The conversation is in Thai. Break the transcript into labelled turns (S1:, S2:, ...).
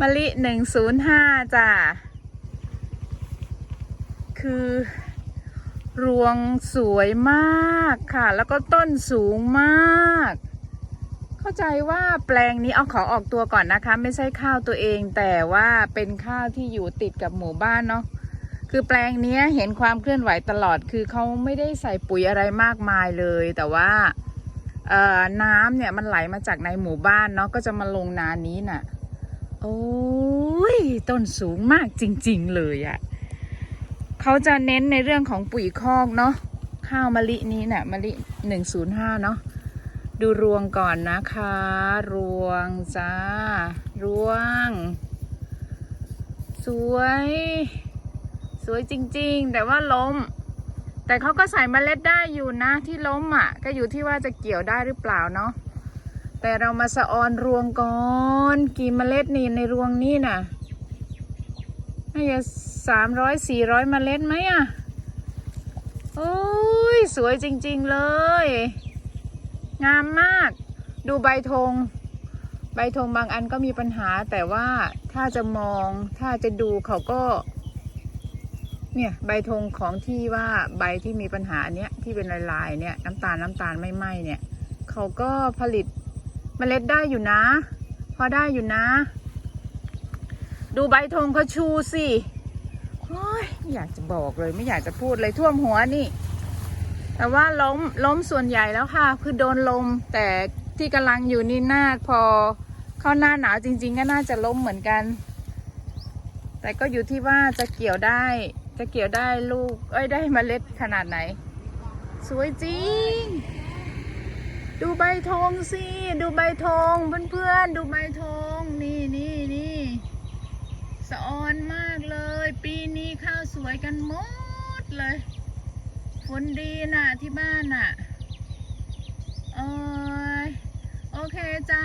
S1: มะลิหนึ่งศูนย์ห้าจ้ะ คือ รวงสวยมากค่ะ แล้วก็ต้นสูงมาก เข้าใจว่าแปลงนี้เอาขอออกตัวก่อนนะคะ ไม่ใช่ข้าวตัวเอง แต่ว่าเป็นข้าวที่อยู่ติดกับหมู่บ้านเนาะคือแปลงนี้เห็นความเคลื่อนไหวตลอด คือเขาไม่ได้ใส่ปุ๋ยอะไรมากมายเลย แต่ว่าน้ำเนี่ยมันไหลมาจากในหมู่บ้านเนาะก็จะมาลงนานี้น่ะ โอ้ยต้นสูงมากจริง ๆ เลยอะ่ะเขาจะเน้นในเรื่องของปุ๋ยคอกเนาะข้าวมะลินี้น่ะมะลิหนึ่งศูนย์ห้าเนาะดูรวงก่อนนะคะ รวงจ้ารวง สวย สวยจริง ๆ แต่ว่าล้ม แต่เขาก็ใส่เมล็ดได้อยู่นะที่ล้มอะ ก็อยู่ที่ว่าจะเกี่ยวได้หรือเปล่าเนาะ แต่เรามาสะออนรวงก่อนกี่เมล็ดนี่ในรวงนี่น่ะน่าจะสามร้อยสี่ร้อยเมล็ดไหมอะโอ้ยสวยจริง ๆเลย งามมาก ดูใบธงใบธงบางอันก็มีปัญหาแต่ว่าถ้าจะมองถ้าจะดูเขาก็ เนี่ยใบธงของที่ว่าใบที่มีปัญหาเนี้ยที่เป็นลายๆเนี่ยน้ำตาลน้ำตาลไม่ไหมเนี่ย เขาก็ผลิต เมล็ดได้อยู่นะ พอได้อยู่นะ ดูใบธงเขาชูสิโอ้ยไม่อยากจะบอกเลยไม่อยากจะพูดเลยท่วมหัวนี่ แต่ว่าล้มล้มส่วนใหญ่แล้วค่ะ คือโดนลม แต่ที่กำลังอยู่นี่หน่าพอเข้าหน้าหนาวจริง ๆ ก็น่าจะล้มเหมือนกัน แต่ก็อยู่ที่ว่าจะเกี่ยวได้ จะเกี่ยวได้ลูก เอ้ยได้เมล็ดขนาดไหน สวยจริง ดูใบธงสิ ดูใบธงเพื่อนๆ ดูใบธงนี่นี่นี่สะออนมากเลย ปีนี้ข้าวสวยกันหมดเลย ฝนดีน่ะที่บ้านน่ะ โอ้ยโอเคจ้า